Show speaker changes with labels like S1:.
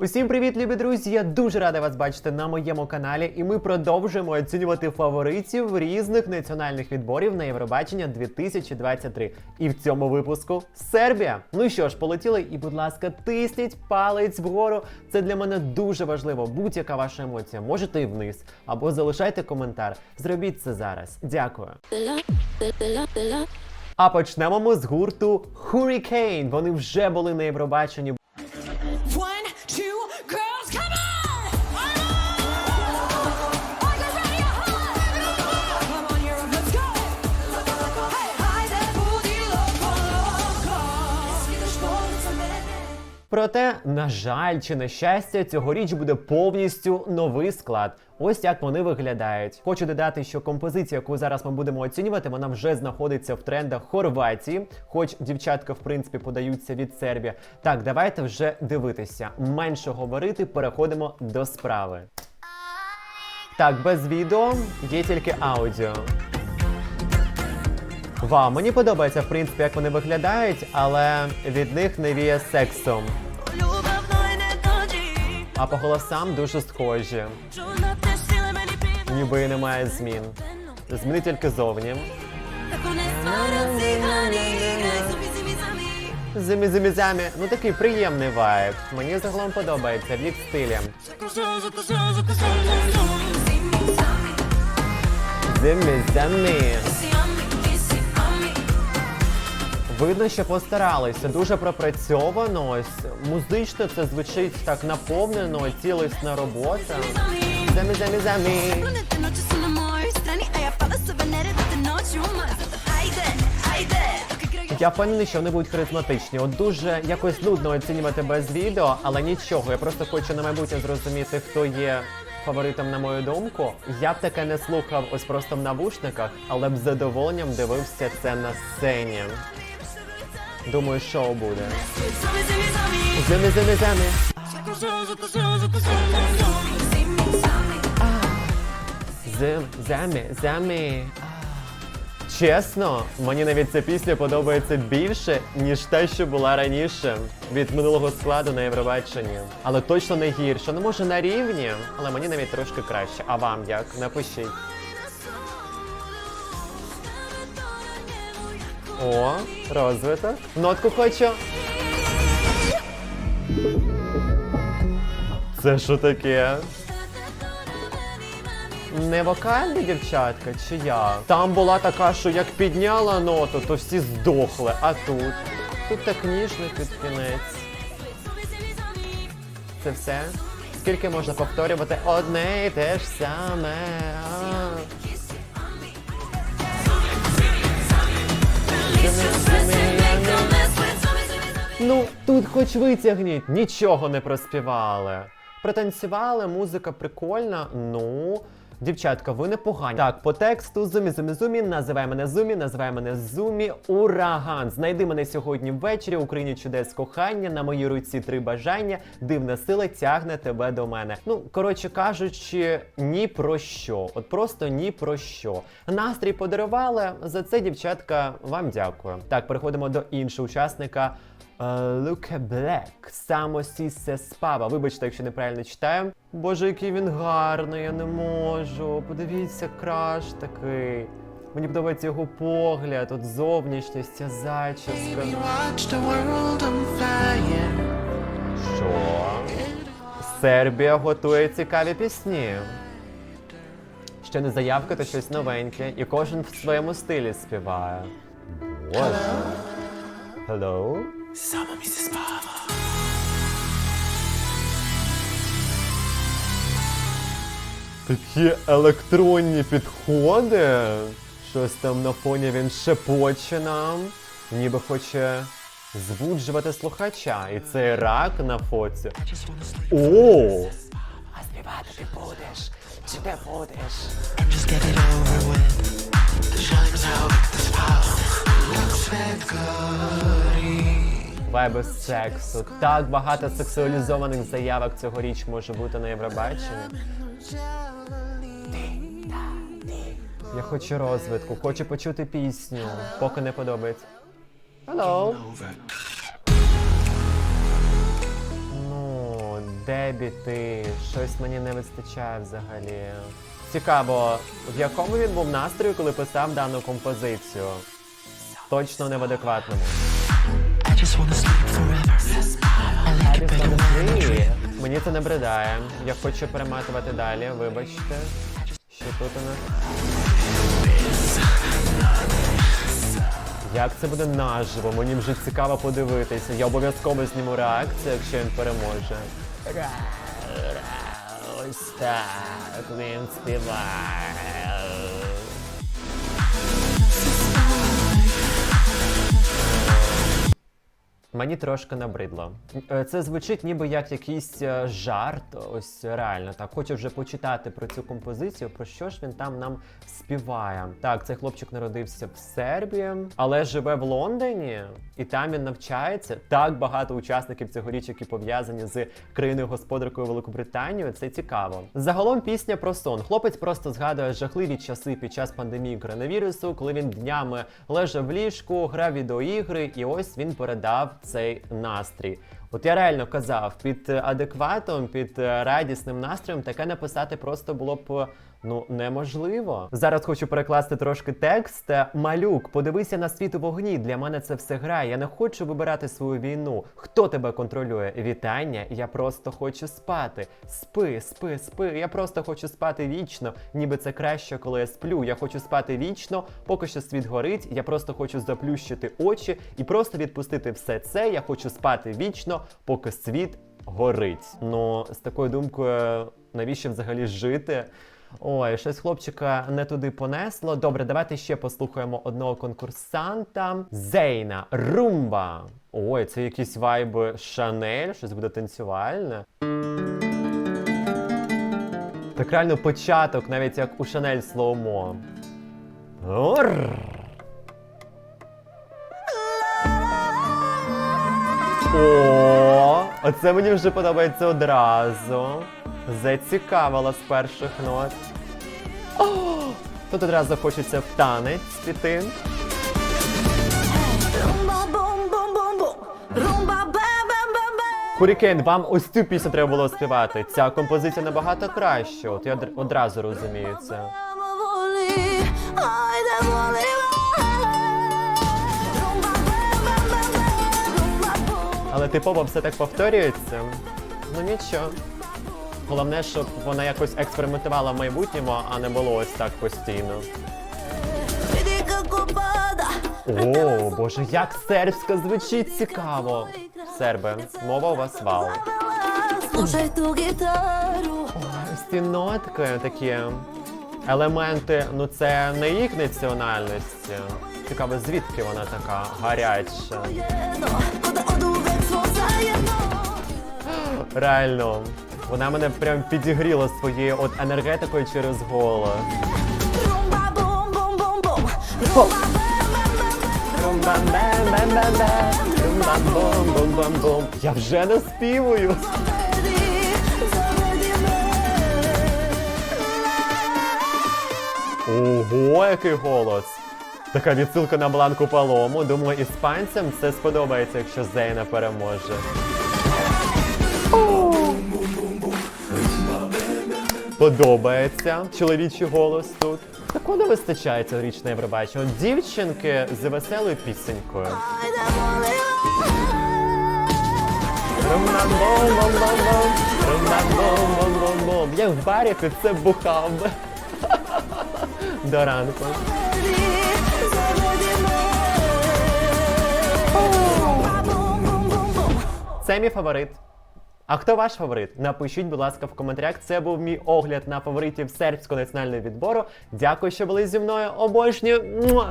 S1: Усім привіт, любі друзі! Я дуже рада вас бачити на моєму каналі, і ми продовжуємо оцінювати фаворитів різних національних відборів на Євробачення 2023. І в цьому випуску Сербія. Ну що ж, полетіли, і будь ласка, тисніть палець вгору. Це для мене дуже важливо. Будь-яка ваша емоція. Можете і вниз, або залишайте коментар. Зробіть це зараз. Дякую. А почнемо ми з гурту Hurricane. Вони вже були на Євробаченні. Проте, на жаль, чи на щастя, цьогоріч буде повністю новий склад. Ось як вони виглядають. Хочу додати, що композиція, яку зараз ми будемо оцінювати, вона вже знаходиться в трендах Хорватії, хоч дівчатка, в принципі, подаються від Сербії. Так, давайте вже дивитися. Менше говорити, переходимо до справи. Так, без відео є тільки аудіо. Вау, мені подобається, в принципі, як вони виглядають, але від них не віє сексом. А по голосам дуже схожі. Ніби немає змін. Зміни тільки зовні.
S2: Tako ne stvaram si hrani Igraj su mi zimi zami
S1: Зимі зимі замі. Ну такий приємний вайб. Мені загалом подобається в їх стилі.
S2: Tako
S1: Видно, що постаралися. Дуже пропрацьовано. Музично це звучить так наповнено, цілісна робота. Замі замі замі. Я впевнений, що вони будуть харизматичні. От дуже якось нудно оцінювати без відео, але нічого. Я просто хочу на майбутнє зрозуміти, хто є фаворитом, на мою думку. Я б таке не слухав ось просто в навушниках, але б з задоволенням дивився це на сцені. Думаю, шоу буде. Зими, зими, зими. Зим, замі, замі. Чесно, мені навіть ця пісня подобається більше, ніж та, що була раніше від минулого складу на Євробаченні. Але точно не гірше. Ну може на рівні, але мені навіть трошки краще. А вам як? Напишіть. О, розвиток. Нотку хочу. Це що таке? Не вокальні дівчатка, чи як? Там була така, що як підняла ноту, то всі здохли. А тут? Тут так ніжно під кінець. Це все? Скільки можна повторювати одне і те ж саме? Ну, тут хоч витягніть, нічого не проспівали. Протанцювали, музика прикольна. Ну, дівчатка, ви непогані. Так, по тексту зумі зумі зумі, називай мене зумі, називай мене зумі. Ураган. Знайди мене сьогодні ввечері. Україні чудес кохання. На моїй руці три бажання. Дивна сила тягне тебе до мене. Ну, коротше кажучи, ні про що. От просто ні про що. Настрій подарували. За це, дівчатка, вам дякую. Так, переходимо до іншого учасника. Луке Блек, Самосі се спава. Вибачте, якщо неправильно читаю. Боже, який він гарний, я не можу. Подивіться, краш такий. Мені подобається його погляд, от зовнішність, ця зачіска. Що? Сербія готує цікаві пісні. Ще не заявка, то щось новеньке, і кожен в своєму стилі співає. Боже. Hello?
S3: Summer Mrs. Pava.
S1: Такі електронні підходи. Щось там на фоні він шепоче нам, ніби хоче збуджувати слухача. І цей рак на фоці. О! А співати ти будеш? Чи не будеш?
S3: Just
S1: Вайби сексу. Так багато сексуалізованих заявок цьогоріч може бути на Євробаченні. Я хочу розвитку, хочу почути пісню, поки не подобається. Hello. Ну, Дебі, ти щось мені не вистачає взагалі. Цікаво, в якому він був настрою, коли писав дану композицію? Точно не в адекватному. Мені це не бредає. Я хочу перематувати далі, вибачте. Що тут у нас? Як це буде наживо? Мені вже цікаво подивитися. Я обов'язково зніму реакцію, якщо він переможе. Ось так він співає. Мені трошки набридло. Е, Це звучить ніби як якийсь е, жарт. Ось реально так. Хочу вже почитати про цю композицію. Про що ж він там нам співає? Так, цей хлопчик народився в Сербії, але живе в Лондоні, і там він навчається. Так багато учасників цьогоріч, які пов'язані з країною господаркою Великобританією. Це цікаво. Загалом пісня про сон. Хлопець просто згадує жахливі часи під час пандемії коронавірусу, коли він днями лежав в ліжку, грав відеоігри, і ось він передав цей настрій. От я реально казав, під е, адекватом, під е, радісним настроєм таке написати просто було б. Е, Ну, неможливо. Зараз хочу перекласти трошки текст. Е, Малюк, подивися на світ у вогні. Для мене це все гра. Я не хочу вибирати свою війну. Хто тебе контролює? Вітання. Я просто хочу спати. Спи, спи, спи. Я просто хочу спати вічно. Ніби це краще, коли я сплю. Я хочу спати вічно, поки що світ горить. Я просто хочу заплющити очі і просто відпустити все це. Я хочу спати вічно, поки світ горить. Ну, з такою думкою, навіщо взагалі жити? Ой, щось хлопчика не туди понесло. Добре, давайте ще послухаємо одного конкурсанта. Зейна, румба. Ой, це якісь вайби Шанель, щось буде танцювальне. Так реально початок, навіть як у Шанель слоумо. О, оце мені вже подобається одразу. Зацікавила з перших нот. Тут одразу хочеться в танець піти. Хурікейн, вам ось цю пісню треба було співати. Ця композиція набагато краща. От я одразу розумію це. Але типово все так повторюється. Ну нічого. Головне, щоб вона якось експериментувала в майбутньому, а не було ось так постійно. О, боже, як сербська звучить цікаво. Серби, мова у вас вау.
S2: Tu gitaru.
S1: Ось ці нотки такі елементи, ну це не їх національності. Цікаво, звідки вона така гаряча. Реально, вона мене прям підігріла своєю от енергетикою через голос. Я вже не співаю.
S2: Me.
S1: Ого, який голос! Така відсилка на Бланку Палому. Думаю, іспанцям це сподобається, якщо Зейна переможе. Подобається чоловічий голос тут. Такого не вистачає цьогоріч на Євробачення. Дівчинки з веселою пісенькою. Я в барі під це бухав. До ранку. Це мій фаворит. А хто ваш фаворит? Напишіть, будь ласка, в коментарях. Це був мій огляд на фаворитів сербського національного відбору. Дякую, що були зі мною. Обожнюю.